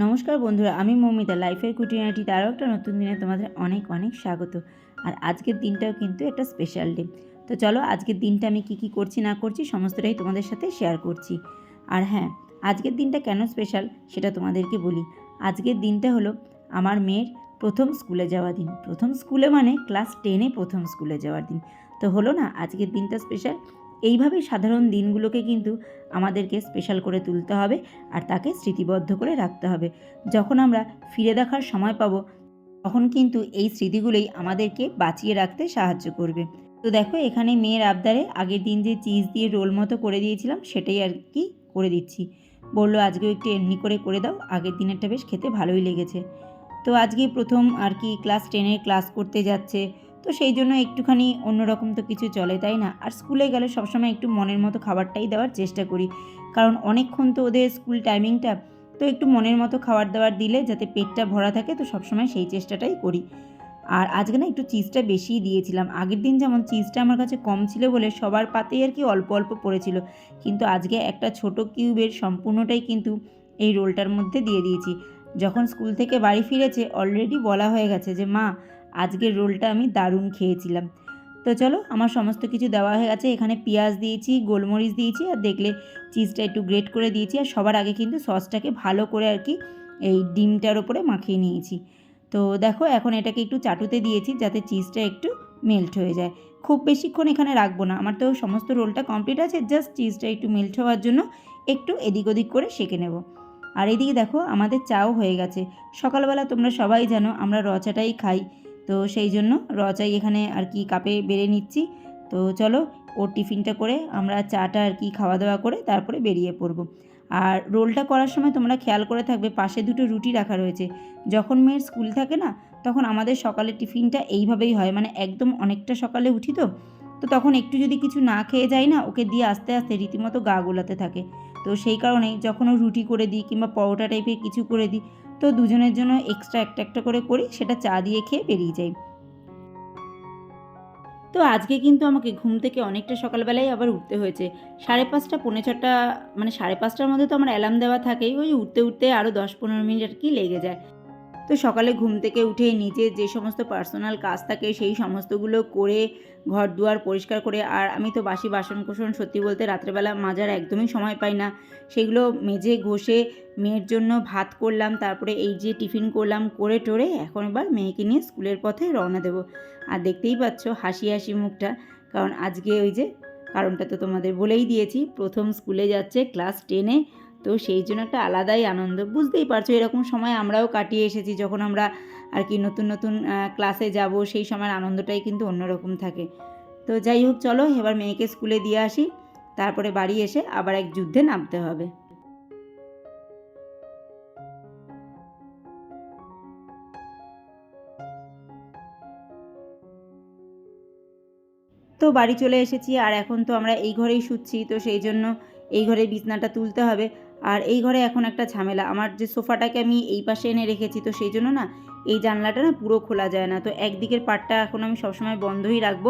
নমস্কার বন্ধুরা, আমি মৌমিতা লাইফের কুটিনাটি তারও একটা নতুন দিনে তোমাদের অনেক অনেক স্বাগত। আর আজকের দিনটাও কিন্তু একটা স্পেশাল ডে তো চলো, আজকের দিনটা আমি কি কি করছি না করছি সমস্তটাই তোমাদের সাথে শেয়ার করছি। আর হ্যাঁ আজকের দিনটা কেন স্পেশাল সেটা তোমাদেরকে বলি। আজকের দিনটা হলো আমার মেয়ের প্রথম স্কুলে যাওয়া দিন। প্রথম স্কুলে মানে ক্লাস টেনে প্রথম স্কুলে যাওয়ার দিন। তো হলো না, আজকের দিনটা স্পেশাল এইভাবেই সাধারণ দিনগুলোকে কিন্তু আমাদেরকে স্পেশাল করে তুলতে হবে আর তাকে স্মৃতিবদ্ধ করে রাখতে হবে। যখন আমরা ফিরে দেখার সময় পাবো, তখন কিন্তু এই স্মৃতিগুলোই আমাদেরকে বাঁচিয়ে রাখতে সাহায্য করবে। তো দেখো, এখানে মেয়ের আবদারে আগের দিন যে চিজ দিয়ে রোল মতো করে দিয়েছিলাম, সেটাই আর কি করে দিচ্ছি। বলল, আজকেও একটু এমনি করে করে দাও, আগের দিনেরটা বেশ খেতে ভালোই লেগেছে। তো আজকে প্রথম আর কি ক্লাস টেনের ক্লাস করতে যাচ্ছে। তো সেই জন্য একটুখানি অন্যরকম তো কিছু চলে, তাই না? আর স্কুলে গেলে সবসময় একটু মনের মতো খাবারটাই দেওয়ার চেষ্টা করি। কারণ অনেকক্ষণ তো ওদের স্কুল টাইমিংটা, তো একটু মনের মতো খাবার দাবার দিলে যাতে পেটটা ভরা থাকে, তো সবসময় সেই চেষ্টাটাই করি। আর আজকে না একটু চিজটা বেশিই দিয়েছিলাম। আগের দিন যেমন চিজটা আমার কাছে কম ছিল বলে সবার পাতেই আর কি অল্প অল্প পড়েছিল, কিন্তু আজকে একটা ছোট কিউবের সম্পূর্ণটাই কিন্তু এই রোলটার মধ্যে দিয়ে দিয়েছি। যখন স্কুল থেকে বাড়ি ফিরেছে অলরেডি বলা হয়ে গেছে যে, মা আজকের রোলটা আমি দারুণ খেয়েছিলাম। তো চলো, আমার সমস্ত কিছু দেওয়া হয়ে গেছে। এখানে পেঁয়াজ দিয়েছি, গোলমরিচ দিয়েছি আর দেখলে চিজটা একটু গ্রেট করে দিয়েছি আর সবার আগে কিন্তু সসটাকে ভালো করে আর কি এই ডিমটার ওপরে মাখিয়ে নিয়েছি। তো দেখো, এখন এটাকে একটু চাটুতে দিয়েছি যাতে চিজটা একটু মেল্ট হয়ে যায়। খুব বেশিক্ষণ এখানে রাখব না। আমার তো সমস্ত রোলটা কমপ্লিট আছে, জাস্ট চিজটা একটু মেল্ট হওয়ার জন্য একটু এদিক ওদিক করে সেঁকে নেব। আর এদিকে দেখো, আমাদের চাও হয়ে গেছে। সকালবেলা তোমরা সবাই জানো, আমরা রচাটাই খাই। তো সেই জন্য রচাই এখানে আর কি কাপে বেড়ে নিচ্ছি। তো চলো ওর টিফিনটা করে আমরা চাটা আর কি খাওয়া দাওয়া করে তারপরে বেরিয়ে পড়ব। আর রোলটা করার সময় তোমরা খেয়াল করে থাকবে, পাশে দুটো রুটি রাখা রয়েছে। যখন মেয়ের স্কুল থাকে না, তখন আমাদের সকালের টিফিনটা এইভাবেই হয়। মানে একদম অনেকটা সকালে উঠি তো তো তখন একটু যদি কিছু না খেয়ে যায় না, ওকে দিয়ে আস্তে আস্তে রীতিমতো গা গোলাতে থাকে। তো সেই কারণেই যখন ও রুটি করে দিই কিংবা পরোটা টাইপের কিছু করে দিই তো দুজনের জন্য এক্সট্রা একটা একটা করে করি, সেটা চা দিয়ে খেয়ে বেরিয়ে যাই। তো আজকে কিন্তু আমাকে ঘুম থেকে অনেকটা সকালবেলায় আবার উঠতে হয়েছে। সাড়ে পাঁচটা, পৌনে ছটা মানে সাড়ে পাঁচটার মধ্যে তো আমার অ্যালার্ম দেওয়া থাকেই, ওই উঠতে উঠতে আরও দশ, পনেরো মিনিট আর কি লেগে যায়। তো সকালে ঘুম থেকে উঠে নিজের যে সমস্ত পার্সোনাল কাজ থাকে সেই সমস্তগুলো করে ঘর দুয়ার পরিষ্কার করে, আর আমি তো বাসি বাসন কোসন সত্যি বলতে রাত্রেবেলা মাজার একদমই সময় পাই না। সেগুলো মেজে ঘষে মেয়ের জন্য ভাত করলাম, তারপরে এই যে টিফিন করলাম, করে টোরে এখন এবার মেয়েকে নিয়ে স্কুলের পথে রওনা দেব। আর দেখতেই পাচ্ছ হাসি হাসি মুখটা, কারণ আজকে ওই যে কারণটা তো তোমাদের বলেই দিয়েছি, প্রথম স্কুলে যাচ্ছে ক্লাস টেনে তো সেই জন্য একটা আলাদাই আনন্দ। বুঝতেই পারছ, এরকম সময় আমরাও কাটিয়ে এসেছি, যখন আমরা আর কি নতুন নতুন ক্লাসে যাব, সেই সময়ের আনন্দটাই কিন্তু অন্যরকম থাকে। তো যাই হোক, চলো এবার মেয়েকে স্কুলে দিয়ে আসি, তারপরে বাড়ি এসে আবার এক যুদ্ধে নামতে হবে। তো বাড়ি চলে এসেছি, আর এখন তো আমরা এই ঘরেই শুচ্ছি, তো সেই জন্য এই ঘরে বিছনাটা তুলতে হবে। আর এই ঘরে এখন একটা ঝামেলা। আমার যে সোফাটাকে আমি এই পাশে এনে রেখেছি, তো সেই জন্য না এই জানলাটা না পুরো খোলা যায় না। তো একদিকের পাটটা এখন আমি সবসময় বন্ধই রাখব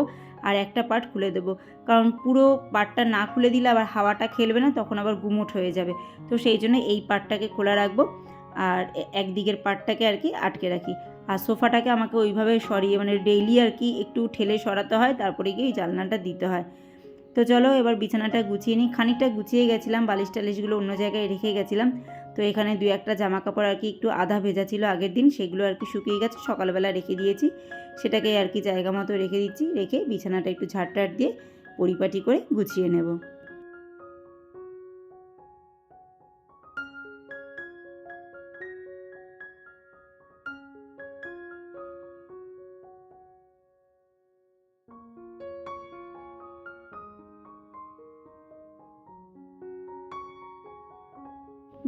আর একটা পার্ট খুলে দেবো। কারণ পুরো পাটটা না খুলে দিলে আবার হাওয়াটা খেলবে না, তখন আবার গুমোট হয়ে যাবে। তো সেই জন্য এই পাটটাকে খোলা রাখব আর একদিকের পাটটাকে আর কি আটকে রাখি। আর সোফাটাকে আমাকে ওইভাবে সরিয়ে মানে ডেইলি আর কি একটু ঠেলে সরাতে হয়, তারপরে গিয়ে এই জানলাটা দিতে হয়। তো চলো এবার বিছানাটা গুছিয়ে নিই। খানিকটা গুছিয়ে গেছিলাম, বালিশ টালিশগুলো অন্য জায়গায় রেখে গেছিলাম। তো এখানে দু একটা জামা কাপড় আর কি একটু আধা ভেজা ছিল আগের দিন, সেগুলো আর কি শুকিয়ে গেছে, সকালবেলা রেখে দিয়েছি। সেটাকে আর কি জায়গা মতো রেখে দিচ্ছি, রেখে বিছানাটা একটু ঝাড়টাট দিয়ে পরিপাটি করে গুছিয়ে নেব।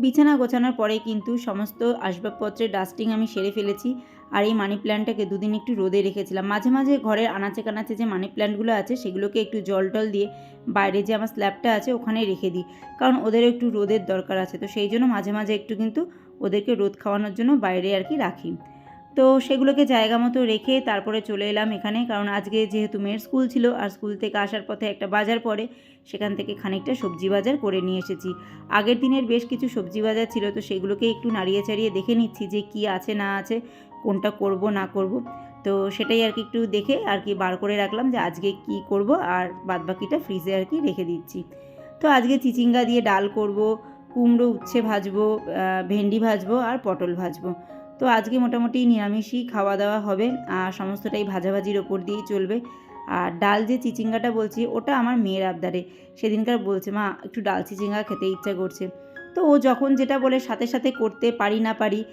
বিছানা গোছানোর পরে কিন্তু সমস্ত আসবাবপত্রের ডাস্টিং আমি সেরে ফেলেছি আর এই মানি প্ল্যান্টটাকে দুদিন একটু রোদে রেখেছিলাম। মাঝে মাঝে ঘরের আনাচে কানাচে যে মানি প্ল্যান্টগুলো আছে সেগুলোকে একটু জল টল দিয়ে বাইরে যে আমার স্ল্যাবটা আছে ওখানে রেখে দিই। কারণ ওদের একটু রোদের দরকার আছে, তো সেই জন্য মাঝে মাঝে একটু কিন্তু ওদেরকে রোদ খাওয়ানোর জন্য বাইরে আর কি রাখি। তো সেগুলোকে জায়গা মতো রেখে তারপরে চলে এলাম এখানে। কারণ আজকে যেহেতু মেয়ের স্কুল ছিল, আর স্কুল থেকে আসার পথে একটা বাজার পড়ে, সেখান থেকে খানিকটা সবজি বাজার করে নিয়ে এসেছি। আগের দিনের বেশ কিছু সবজি বাজার ছিল, তো সেগুলোকে একটু নাড়িয়ে চাড়িয়ে দেখে নিচ্ছি যে কি আছে না আছে, কোনটা করব, না করব। তো সেটাই আর কি একটু দেখে আর কি বার করে রাখলাম যে আজকে কি করব, আর বাদবাকিটা ফ্রিজে আর কি রেখে দিচ্ছি। তো আজকে চিচিঙ্গা দিয়ে ডাল করব, কুমড়ো উচ্ছে ভাজবো ভেন্ডি ভাজবো, আর পটল ভাজবো। তো আজকে মোটামুটি নিরামিষই খাওয়া দাওয়া হবে, আর সমস্তটাই ভাজাভাজির ওপর দিয়েই চলবে। আর ডাল যে চিচিঙ্গাটা বলছি, ওটা আমার মেয়ের আবদারে। সেদিনকার বলছে, মা, একটু ডাল চিচিঙ্গা খেতে ইচ্ছা করছে। তো ও যখন যেটা বলে, সাথে সাথে করতে পারি না পারি,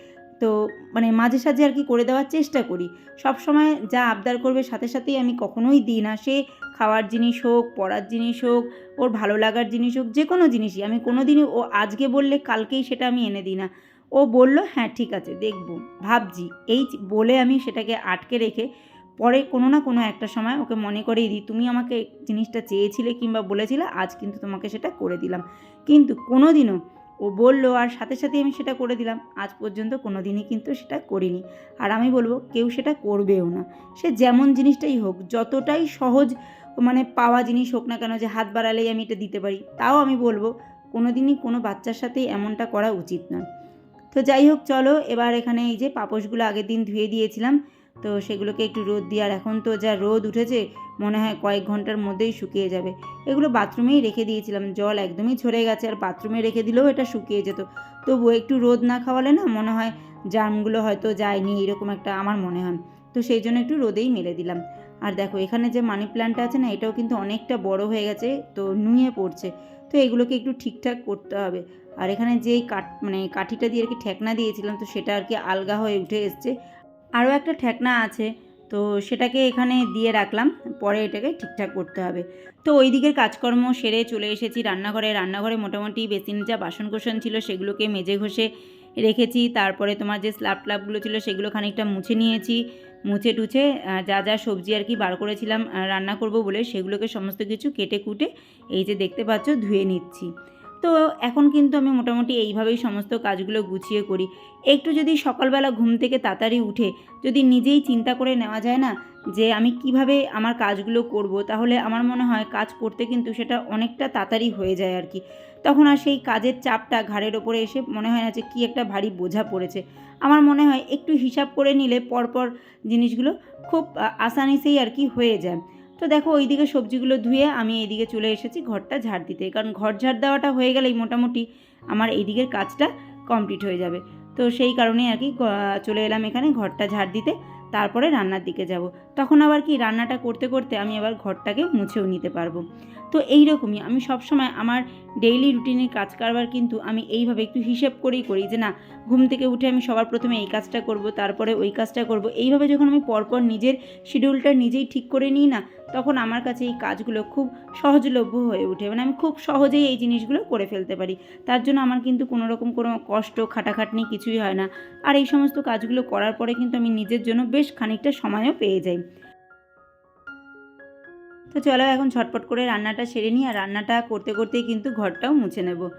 তো মানে মাঝে সাঝে আর কি করে দেওয়ার চেষ্টা করি। সব সময় যা আবদার করবে, সাথে সাথেই আমি কখনোই দিই না। সে খাওয়ার জিনিস হোক, পড়ার জিনিস হোক, ওর ভালো লাগার জিনিস হোক, যে কোনো জিনিসই। আমি কোনো দিনই ও আজকে বললে, কালকেই সেটা আমি এনে দিই না। ও বলল হ্যাঁ ঠিক আছে, দেখব। ভাবছি। এই বলে আমি সেটাকে আটকে রেখে পরে কোনো না কোনো একটা সময় ওকে মনে করেই দিই, তুমি আমাকে জিনিসটা চেয়েছিলে কিংবা বলেছিলে, আজ কিন্তু তোমাকে সেটা করে দিলাম। কিন্তু কোনো দিনও ও বলল, আর সাথে সাথে আমি সেটা করে দিলাম, আজ পর্যন্ত কোনো দিনই কিন্তু সেটা করিনি। আর আমি বলব, কেউ সেটা করবেও না। সে যেমন জিনিসটাই হোক, যতটাই সহজ মানে পাওয়া জিনিস হোক না কেন যে হাত বাড়ালেই আমি এটা দিতে পারি, তাও আমি বলব কোনো দিনই কোনো বাচ্চার সাথেই এমনটা করা উচিত নয়। তো যাই হোক, চলো, এবার এখানে এই যে পাপোশগুলো আগের দিন ধুয়ে দিয়েছিলাম, তো সেগুলোকে একটু রোদ দিয়ে, আর এখন তো যা রোদ উঠেছে, মনে হয় কয়েক ঘণ্টার মধ্যেই শুকিয়ে যাবে। এগুলো বাথরুমেই রেখে দিয়েছিলাম, জল একদমই ঝরে গেছে, আর বাথরুমে রেখে দিলেও এটা শুকিয়ে যেত। তবু একটু রোদ না খাওয়ালে না মনে হয় জার্মগুলো হয়তো যায়নি, এরকম একটা আমার মনে হয়। তো সেই জন্য একটু রোদেই মেলে দিলাম। আর দেখো, এখানে যে মানি প্ল্যান্টটা আছে না, এটাও কিন্তু অনেকটা বড় হয়ে গেছে, তো নুয়ে পড়ছে। তো এগুলোকে একটু ঠিকঠাক করতে হবে। আর এখানে যেই কাঠ মানে কাঠিটা দিয়ে আর কি ঠেকনা দিয়েছিলাম, তো সেটা আর কি আলগা হয়ে উঠে এসছে। আরও একটা ঠেকনা আছে, তো সেটাকে এখানে দিয়ে রাখলাম, পরে এটাকে ঠিকঠাক করতে হবে। তো ওই দিকের কাজকর্ম সেরে চলে এসেছি, রান্নাঘরে। রান্নাঘরে মোটামুটি বেসিন যা বাসন কোসন ছিল, সেগুলোকে মেজে ঘষে রেখেছি, তারপরে তোমার যে স্ল্যাব ট্ল্যাবগুলো ছিল সেগুলো খানিকটা মুছে নিয়েছি। মুছে টুছে যা যা সবজি আর কি বার করেছিলাম রান্না করব বলে সেগুলোকে সমস্ত কিছু কেটে কুটে এই যে দেখতে পাচ্ছ ধুয়ে নিচ্ছি। তো এখন কিন্তু আমি মোটামুটি এইভাবেই সমস্ত কাজগুলো গুছিয়ে করি। একটু যদি সকালবেলা ঘুম থেকে তাড়াতাড়ি উঠে, যদি নিজেই চিন্তা করে নেওয়া যায় না যে আমি কীভাবে আমার কাজগুলো করব, তাহলে আমার মনে হয় কাজ করতে কিন্তু সেটা অনেকটা তাড়াতাড়ি হয়ে যায় আর কি। তখন আর সেই কাজের চাপটা ঘাড়ের ওপরে এসে মনে হয় না যে কী একটা ভারী বোঝা পড়েছে। আমার মনে হয় একটু হিসাব করে নিলে পরপর জিনিসগুলো খুব আসানিসেই আর কি হয়ে যায়। তো দেখো ওইদিকে সবজিগুলো ধুয়ে আমি এইদিকে চলে এসেছি ঘরটা ঝাড় দিতে। কারণ ঘর ঝাড় দেওয়াটা হয়ে গেলেই মোটামুটি আমার এইদিকের কাজটা কমপ্লিট হয়ে যাবে। তো সেই কারণেই আর কি চলে এলাম এখানে ঘরটা ঝাড় দিতে, তারপরে রান্নার দিকে যাব। তখন আবার কি রান্নাটা করতে করতে আমি আবার ঘরটাকে মুছেও নিতে পারব। তো এই রকমই আমি সবসময় আমার ডেইলি রুটিনের কাজ কারবার কিন্তু আমি এইভাবে একটু হিসেব করেই করি যে না, ঘুম থেকে উঠে আমি সবার প্রথমে এই কাজটা করব, তারপরে ওই কাজটা করব। এইভাবে যখন আমি পরপর নিজের শিডিউলটা নিজেই ঠিক করে নিই না তখন আমার কাছে এই কাজগুলো খুব সহজলভ্য হয়ে ওঠে। মানে আমি খুব সহজেই এই জিনিসগুলো করে ফেলতে পারি। তার জন্য আমার কিন্তু কোনো রকম কোনো কষ্ট, খাটাখাটনি কিছুই হয় না। আর এই সমস্ত কাজগুলো করার পরে কিন্তু আমি নিজের জন্য বেশ খানিকটা সময়ও পেয়ে যাই। তো চলো এখন ঝটপট করে রান্নাটা সেরে নিই। আর রান্নাটা করতে, করতেই কিন্তু ঘরটাও মুছে নেব।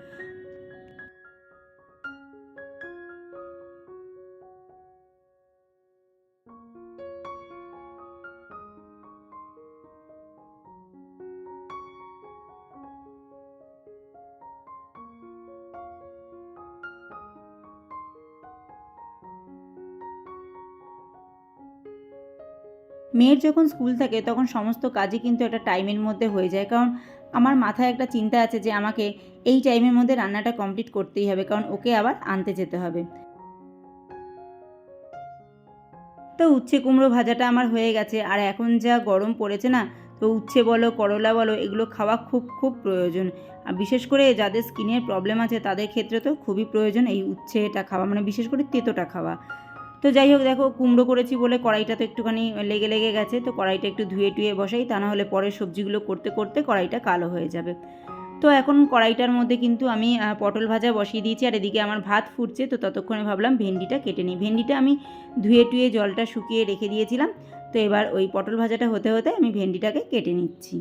মেয়ের যখন স্কুল থাকে, তখন সমস্ত কাজই কিন্তু একটা টাইমের মধ্যে হয়ে যায়। কারণ আমার মাথায় একটা চিন্তা আছে যে, আমাকে এই টাইমের মধ্যে রান্নাটা কমপ্লিট করতেই হবে, কারণ ওকে আবার আনতে যেতে হবে। তো উচ্ছে কুমড়ো ভাজাটা আমার হয়ে গেছে। আর এখন যা গরম পড়েছে না, তো উচ্ছে বলো, করলা বলো, এগুলো খাওয়া খুব খুব প্রয়োজন। আর বিশেষ করে যাদের স্কিনের প্রবলেম আছে, তাদের ক্ষেত্রে তো খুবই প্রয়োজন এই উচ্ছেটা খাওয়া মানে বিশেষ করে তেতোটা খাওয়া। তো যাই হোক, দেখো, কুমড়ো করেছি বলে কড়াইটা তো একটুখানি লেগে লেগে গেছে, তো কড়াইটা একটু ধুয়ে টুয়ে বসাই, তা না হলে পরের সবজিগুলো করতে করতে কড়াইটা কালো হয়ে যাবে। তো এখন কড়াইটার মধ্যে কিন্তু আমি পটল ভাজা বসিয়ে দিয়েছি, আর এদিকে আমার ভাত ফুটছে, তো ততক্ষণে ভাবলাম ভেন্ডিটা কেটে নিই। ভেন্ডিটা আমি ধুয়ে টুয়ে জলটা শুকিয়ে রেখে দিয়েছিলাম, তো এবার ওই পটল ভাজাটা হতে হতে আমি ভেন্ডিটাকে কেটে নিচ্ছি।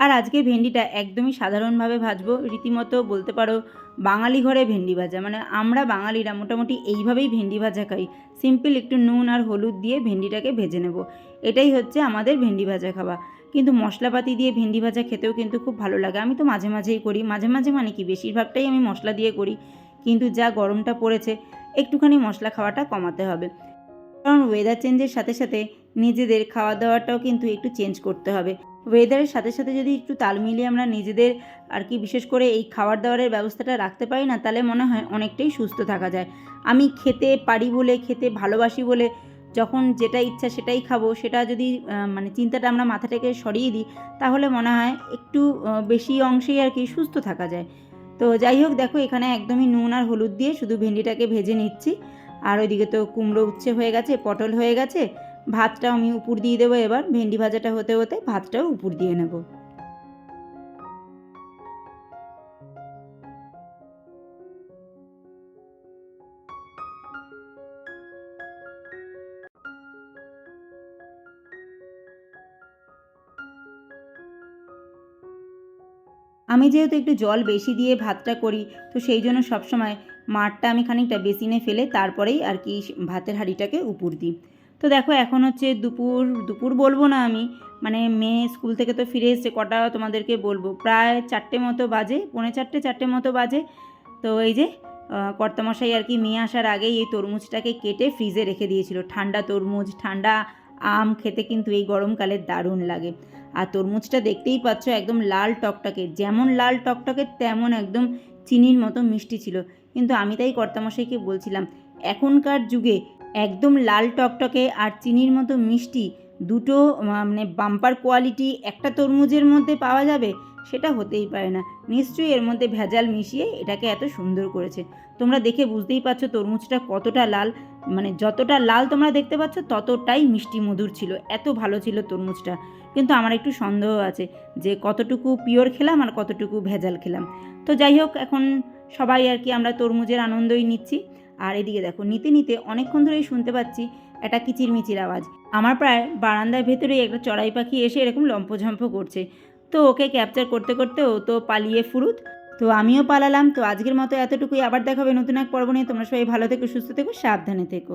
আর আজকে ভেন্ডিটা একদমই সাধারণভাবে ভাজবো। রীতিমতো বলতে পারো, বাঙালি ঘরে ভেন্ডি ভাজা। মানে আমরা বাঙালিরা মোটামুটি এইভাবেই ভেন্ডি ভাজা খাই। সিম্পল একটু নুন আর হলুদ দিয়ে ভেন্ডিটাকে ভেজে নেব। এটাই হচ্ছে আমাদের ভেন্ডি ভাজা খাওয়া। কিন্তু মশলাপাতি দিয়ে ভেন্ডি ভাজা খেতেও কিন্তু খুব ভালো লাগে। আমি তো মাঝে মাঝেই করি। মাঝে মাঝে মানে কি, বেশিরভাগটাই আমি মশলা দিয়ে করি। কিন্তু যা গরমটা পড়েছে, একটুখানি মশলা খাওয়াটা কমাতে হবে। কারণ ওয়েদার চেঞ্জের সাথে সাথে নিজেদের খাওয়া দাওয়াটাও কিন্তু একটু চেঞ্জ করতে হবে। ওয়েদারের সাথে সাথে যদি একটু তাল মিলিয়ে আমরা নিজেদের আর কি বিশেষ করে এই খাবার দাবারের ব্যবস্থাটা রাখতে পারি না, তাহলে মনে হয় অনেকটাই সুস্থ থাকা যায়। আমি খেতে পারি বলে, খেতে ভালোবাসি বলে যখন যেটা ইচ্ছা সেটাই খাব, সেটা যদি মানে চিন্তাটা আমরা মাথা থেকে সরিয়ে দিই, তাহলে মনে হয় একটু বেশি অংশেই আর কি সুস্থ থাকা যায়। তো যাই হোক, দেখো এখানে একদমই নুন আর হলুদ দিয়ে শুধু ভেন্ডিটাকে ভেজে নিচ্ছি। আর ওইদিকে তো কুমড়ো উচ্ছে হয়ে গেছে, পটল হয়ে গেছে। ভাতটাও আমি উপর দিয়ে দেবো এবার, ভেন্ডি ভাজাটা হতে হতে ভাতটাও উপর দিয়ে নেব। আমি যেহেতু একটু জল বেশি দিয়ে ভাতটা করি, তো সেই জন্য সবসময় মাঠটা আমি খানিকটা বেসিনে ফেলে তারপরেই আর কি ভাতের হাঁড়িটাকে উপর দিই। তো দেখো এখন হচ্ছে দুপুর দুপুর বলব না আমি মানে মেয়ে স্কুল থেকে তো ফিরে এসছে, কটা তোমাদেরকে বলব? প্রায় চারটে মতো বাজে, পৌনে চারটে চারটে মতো বাজে। তো এই যে কর্তামশাই আর কি মেয়ে আসার আগেই এই তরমুজটাকে কেটে ফ্রিজে রেখে দিয়েছিল। ঠান্ডা তরমুজ, ঠান্ডা আম খেতে কিন্তু এই গরমকালে দারুণ লাগে। আর তরমুজটা দেখতেই পাচ্ছ একদম লাল টকটকে, যেমন লাল টকটকে তেমন একদম চিনির মতো মিষ্টি ছিল। কিন্তু আমি তাই কর্তামশাইকে বলছিলাম, এখনকার যুগে একদম লাল টকটকে আর চিনির মতো মিষ্টি, দুটো মানে বাম্পার কোয়ালিটি একটা তরমুজের মধ্যে পাওয়া যাবে, সেটা হতেই পারে না। নিশ্চয়ই এর মধ্যে ভেজাল মিশিয়ে এটাকে এত সুন্দর করেছে। তোমরা দেখে বুঝতেই পারছ তরমুজটা কতটা লাল মানে যতটা লাল তোমরা দেখতে পাচ্ছ ততটাই মিষ্টি মধুর ছিল, এত ভালো ছিল তরমুজটা। কিন্তু আমার একটু সন্দেহ আছে যে কতটুকু পিওর খেলাম আর কতটুকু ভেজাল খেলাম। তো যাই হোক, এখন সবাই আর কি আমরা তরমুজের আনন্দই নিচ্ছি। আর এদিকে দেখো, নিতে নিতে অনেকক্ষণ ধরেই শুনতে পাচ্ছি একটা কিচিরমিচির আওয়াজ। আমার প্রায় বারান্দার ভেতরেই একটা চড়াই পাখি এসে এরকম লম্পঝম্প করছে। তো ওকে ক্যাপচার করতে করতে ও তো পালিয়ে ফুরুত। তো আমিও পালালাম। তো আজকের মতো এতটুকুই। আবার দেখাবে নতুন এক পর্ব নিয়ে। তোমরা সবাই ভালো থেকো, সুস্থ থেকো, সাবধানে থেকো।